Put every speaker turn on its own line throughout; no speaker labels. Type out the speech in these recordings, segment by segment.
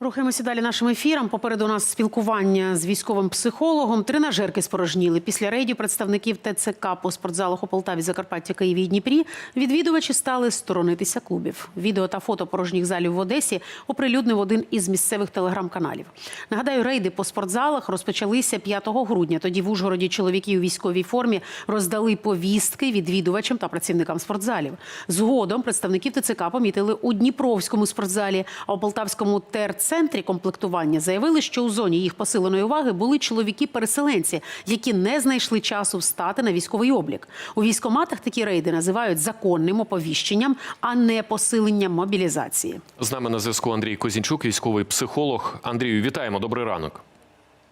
Рухаємося далі нашим ефіром. Попереду у нас спілкування з військовим психологом. Тренажерки спорожніли. Після рейдів представників ТЦК по спортзалах у Полтаві, Закарпатті, Києві і Дніпрі відвідувачі стали сторонитися клубів. Відео та фото порожніх залів в Одесі оприлюднив один із місцевих телеграм-каналів. Нагадаю, рейди по спортзалах розпочалися 5 грудня. Тоді в Ужгороді чоловіки у військовій формі роздали повістки відвідувачам та працівникам спортзалів. Згодом представників ТЦК помітили у Дніпровському спортзалі, а у Полтавському терцентрі комплектування заявили, що у зоні їх посиленої уваги були чоловіки-переселенці, які не знайшли часу встати на військовий облік. У військоматах такі рейди називають законним оповіщенням, а не посиленням мобілізації.
З нами на зв'язку Андрій Козінчук, військовий психолог. Андрію, вітаємо. Добрий ранок.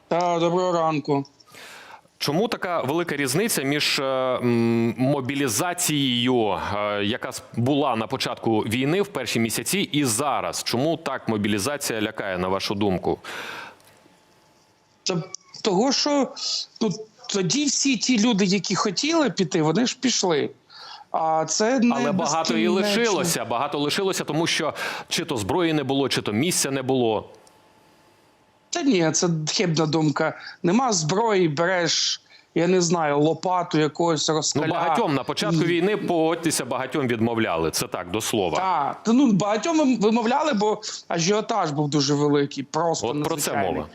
Та доброго ранку.
Чому така велика різниця між е, мобілізацією, е, яка була на початку війни в перші місяці, і зараз? Чому так мобілізація лякає, на вашу думку?
Того, що ну, тоді всі ті люди, які хотіли піти, вони ж пішли. А це не
Але багато і лишилося. Багато лишилося, тому що чи то зброї не було, чи то місця не було.
Та ні, це хибна думка. Нема зброї, береш, я не знаю, лопату якогось
Ну багатьом на початку війни погодьтеся, багатьом відмовляли. Це так до слова.
Так, ну багатьом вимовляли, бо ажіотаж був дуже великий. Просто
От про це мова.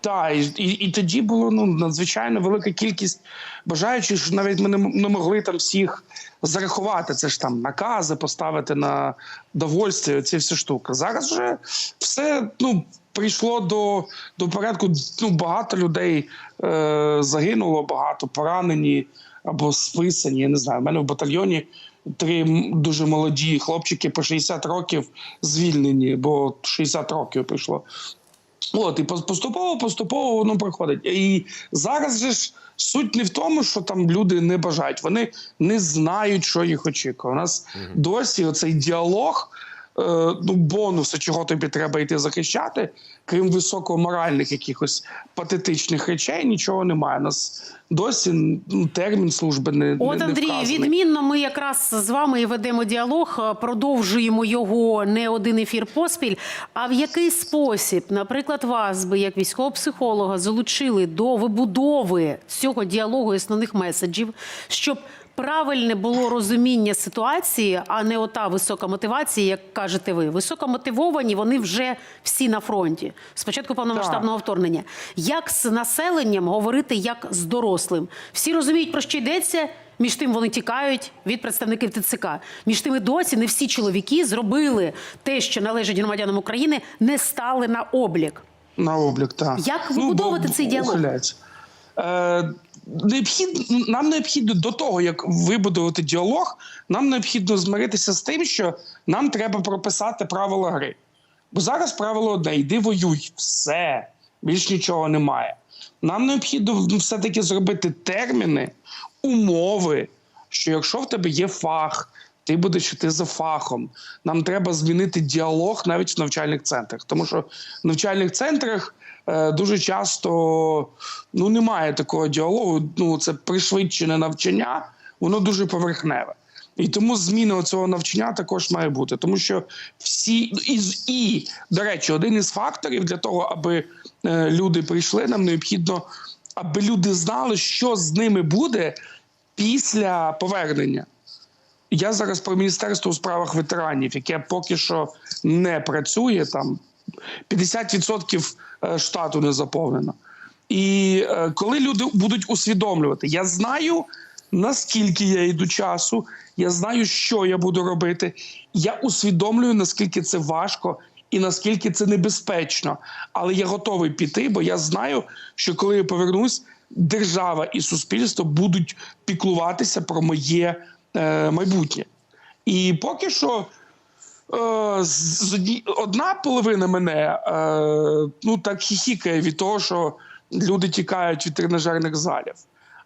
Так, і, і, і тоді було ну надзвичайно велика кількість бажаючих, що навіть ми не, не могли там всіх зарахувати. Це ж там накази поставити на довольстві, ці всі штуки. Зараз вже все ну прийшло до, до порядку. Ну багато людей е, загинуло, багато поранені або списані. Я не знаю. У мене в батальйоні. Три дуже молоді хлопчики по 60 років звільнені, бо 60 років прийшло. От, і поступово, поступово воно проходить. І зараз же ж суть не в тому, що там люди не бажають, вони не знають, що їх очікує. У нас досі оцей діалог, ну, бонуси, чого тобі треба йти захищати, крім високоморальних якихось патетичних речей, нічого немає. У нас досі ну, термін служби не,
От
не, не
Андрій,
вказаний.
відмінно, ми якраз з вами і ведемо діалог, е, продовжуємо його не один ефір поспіль. А в який спосіб, наприклад, вас би як військового психолога залучили до вибудови цього діалогу і основних меседжів, щоб правильне було розуміння ситуації, а не ота висока мотивація, як кажете ви. Високомотивовані вони вже всі на фронті. Спочатку повномасштабного вторгнення. Як з населенням говорити як з дорослим? Всі розуміють, про що йдеться. Між тим вони тікають від представників ТЦК. Між тим і досі не всі чоловіки зробили те, що належить громадянам України, не стали на облік.
На облік, так.
Як
Ну,
вибудовувати
бо-
цей діалог?
ухиляється. Е, необхідно, нам необхідно до того, як вибудувати діалог, нам необхідно змиритися з тим, що нам треба прописати правила гри. Бо зараз правило одне: йди воюй, все, більш нічого немає. Нам необхідно все-таки зробити терміни, умови, що якщо в тебе є фах, ти будеш йти за фахом. Нам треба змінити діалог навіть в навчальних центрах. Тому що в навчальних центрах е, дуже часто ну, немає такого діалогу. Ну, це пришвидшене навчання, воно дуже поверхневе. І тому зміна цього навчання також має бути, тому що всі ну, і, і до речі, один із факторів для того, аби е, люди прийшли, нам необхідно, аби люди знали, що з ними буде після повернення. Я зараз про міністерство у справах ветеранів, яке поки що не працює там. 50% е, штату не заповнено. І е, коли люди будуть усвідомлювати, я знаю, наскільки я йду часу, я знаю, що я буду робити. Я усвідомлюю, наскільки це важко і наскільки це небезпечно. Але я готовий піти, бо я знаю, що коли я повернусь, держава і суспільство будуть піклуватися про моє майбутнє. І поки що. Е, одна половина мене е, ну так хіхікає від того, що люди тікають від тренажерних залів.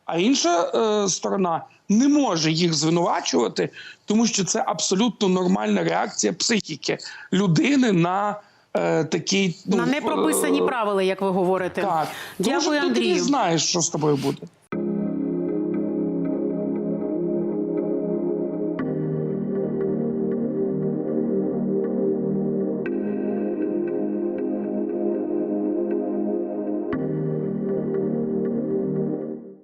А інша е, сторона не може їх звинувачувати, тому що це абсолютно нормальна реакція психіки людини на е, такий ну,
На непрописані
е,
правила, як ви говорите.
Так, Тому
Дякую,
що ти не знаєш, що з тобою буде.